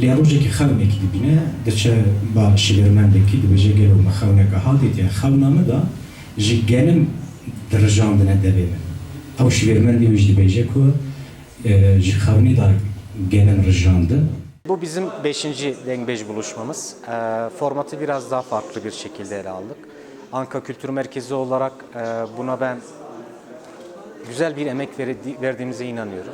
لێ ڕۆژێکی خەونێکی ببینە دەچە با شیرمەندێکی دەبێژە گەرەومە خەونەکە هاڵێتە خەونامەدا ji genim dirjandine devê min ew şivermendê wî ji dibêje ku e, ji xewnî da genin rijandin Bu bizim 5. Dengbej buluşmamız. Ee, formatı biraz daha farklı bir şekilde ele aldık. Anka Kültür Merkezi olarak e, buna ben güzel bir emek verdi- verdiğimize inanıyorum.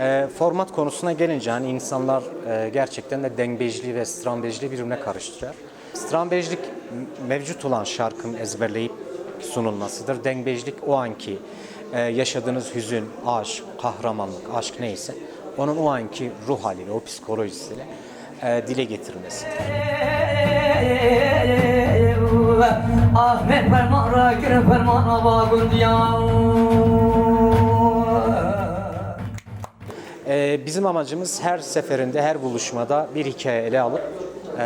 Ee, format konusuna gelince hani insanlar e, gerçekten de dengbejli ve strambejli birbirine karıştırıyor. Strambejlik mevcut olan şarkının ezberleyip sunulmasıdır. Dengbejlik o anki e, yaşadığınız hüzün, aşk, kahramanlık, aşk neyse onun o anki ruh haliyle, o psikolojisiyle e, dile getirilmesidir. Ahmet ferman ra gire ferman ava bizim amacımız her seferinde, her buluşmada bir hikaye ele alıp e,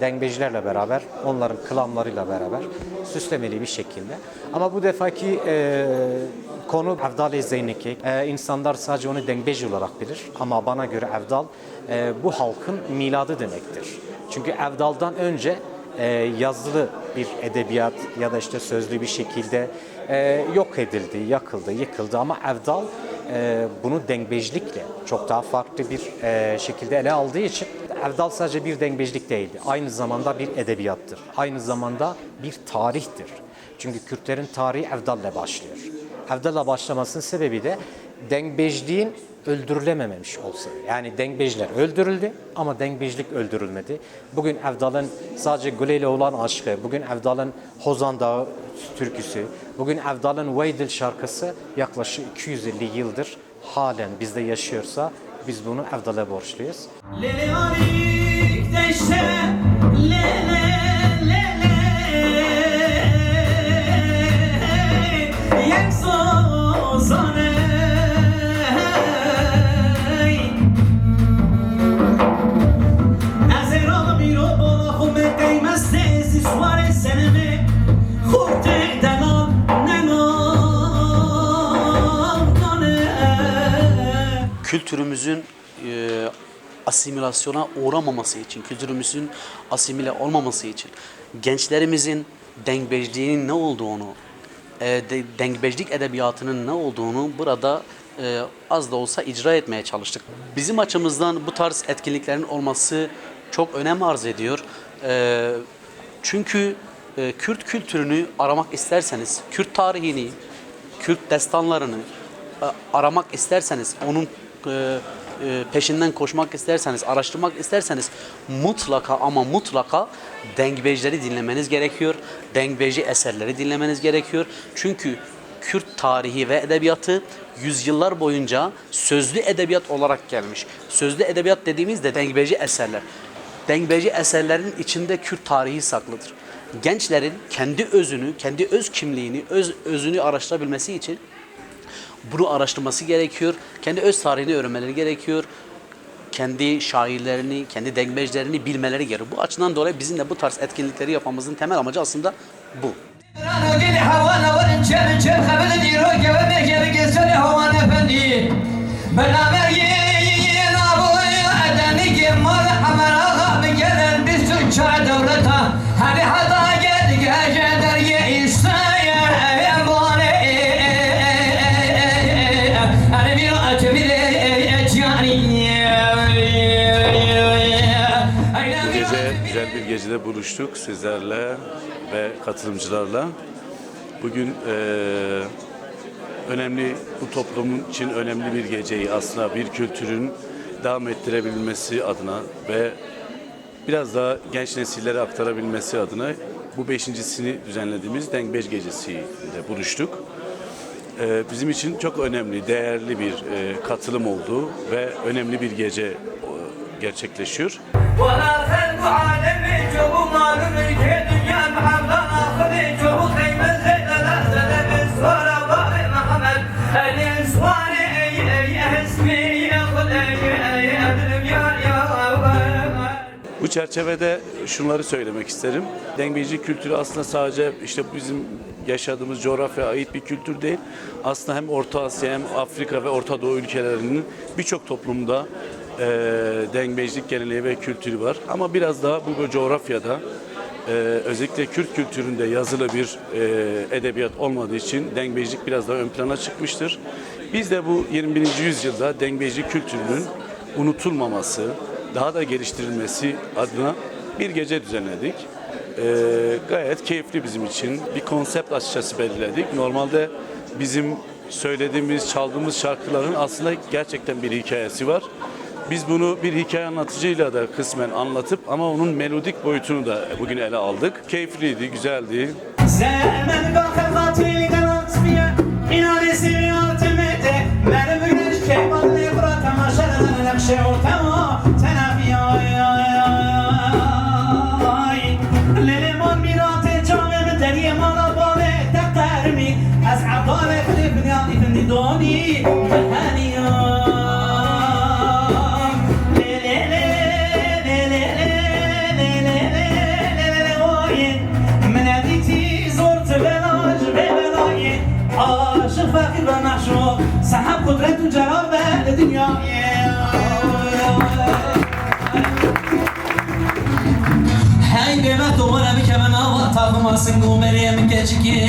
dengbejlerle beraber, onların klamlarıyla beraber süslemeli bir şekilde. Ama bu defaki e, konu Evdal-i Zeyneki. E, insanlar sadece onu dengbej olarak bilir ama bana göre Evdal e, bu halkın miladı demektir. Çünkü Evdal'dan önce e, yazılı bir edebiyat ya da işte sözlü bir şekilde e, yok edildi, yakıldı, yıkıldı ama Evdal e, bunu dengbejlikle çok daha farklı bir e, şekilde ele aldığı için Evdal sadece bir dengbejlik değildi. Aynı zamanda bir edebiyattır. Aynı zamanda bir tarihtir. Çünkü Kürtlerin tarihi Evdal'le başlıyor. Evdal'la başlamasının sebebi de dengbejliğin öldürülememiş olsa. Yani dengbejler öldürüldü ama dengbejlik öldürülmedi. Bugün Evdal'ın sadece ile olan aşkı, bugün Evdal'ın Hozan Dağı türküsü, bugün Evdal'ın Veydil şarkısı yaklaşık 250 yıldır halen bizde yaşıyorsa biz bunu Evdal'a borçluyuz. Lele kültürümüzün e, asimilasyona uğramaması için, kültürümüzün asimile olmaması için, gençlerimizin dengbejliğinin ne olduğunu, e, de, dengbejlik edebiyatının ne olduğunu burada e, az da olsa icra etmeye çalıştık. Bizim açımızdan bu tarz etkinliklerin olması çok önem arz ediyor. E, çünkü e, Kürt kültürünü aramak isterseniz, Kürt tarihini, Kürt destanlarını e, aramak isterseniz, onun e, e, peşinden koşmak isterseniz, araştırmak isterseniz mutlaka ama mutlaka dengbejleri dinlemeniz gerekiyor. Dengbejci eserleri dinlemeniz gerekiyor. Çünkü Kürt tarihi ve edebiyatı yüzyıllar boyunca sözlü edebiyat olarak gelmiş. Sözlü edebiyat dediğimizde dengbejci eserler. Dengbejci eserlerin içinde Kürt tarihi saklıdır. Gençlerin kendi özünü, kendi öz kimliğini, öz özünü araştırabilmesi için bunu araştırması gerekiyor. Kendi öz tarihini öğrenmeleri gerekiyor. Kendi şairlerini, kendi dengbejlerini bilmeleri gerekiyor. Bu açıdan dolayı bizim de bu tarz etkinlikleri yapmamızın temel amacı aslında bu. Buluştuk sizlerle ve katılımcılarla. Bugün eee, önemli, bu toplumun için önemli bir geceyi aslında bir kültürün devam ettirebilmesi adına ve biraz daha genç nesillere aktarabilmesi adına bu beşincisini düzenlediğimiz Dengbej Gecesi'nde buluştuk. Eee, bizim için çok önemli, değerli bir eee, katılım oldu ve önemli bir gece eee, gerçekleşiyor. Bu çerçevede şunları söylemek isterim. Dengbeyici kültürü aslında sadece işte bizim yaşadığımız coğrafyaya ait bir kültür değil. Aslında hem Orta Asya hem Afrika ve Orta Doğu ülkelerinin birçok toplumda e, dengbejlik geleneği ve kültürü var. Ama biraz daha bu, coğrafyada e, özellikle Kürt kültüründe yazılı bir e, edebiyat olmadığı için dengbejlik biraz daha ön plana çıkmıştır. Biz de bu 21. yüzyılda dengbejlik kültürünün unutulmaması, daha da geliştirilmesi adına bir gece düzenledik. E, gayet keyifli bizim için. Bir konsept açıkçası belirledik. Normalde bizim söylediğimiz, çaldığımız şarkıların aslında gerçekten bir hikayesi var. Biz bunu bir hikaye anlatıcıyla da kısmen anlatıp ama onun melodik boyutunu da bugün ele aldık. Keyifliydi, güzeldi. زمن با خلقاتی گلات بیا اینا نسیات مده من بگش که با نبرا تماشا نقشه و تما تنفیا للمان Özledim ya. Hey Mehmet Omar abi kemen hava takmasın Gumeriye mi keçki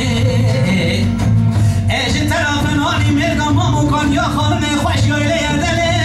Ejin tarafın Ali Mergan Mamukar Ya hanım ne hoş öyle yerden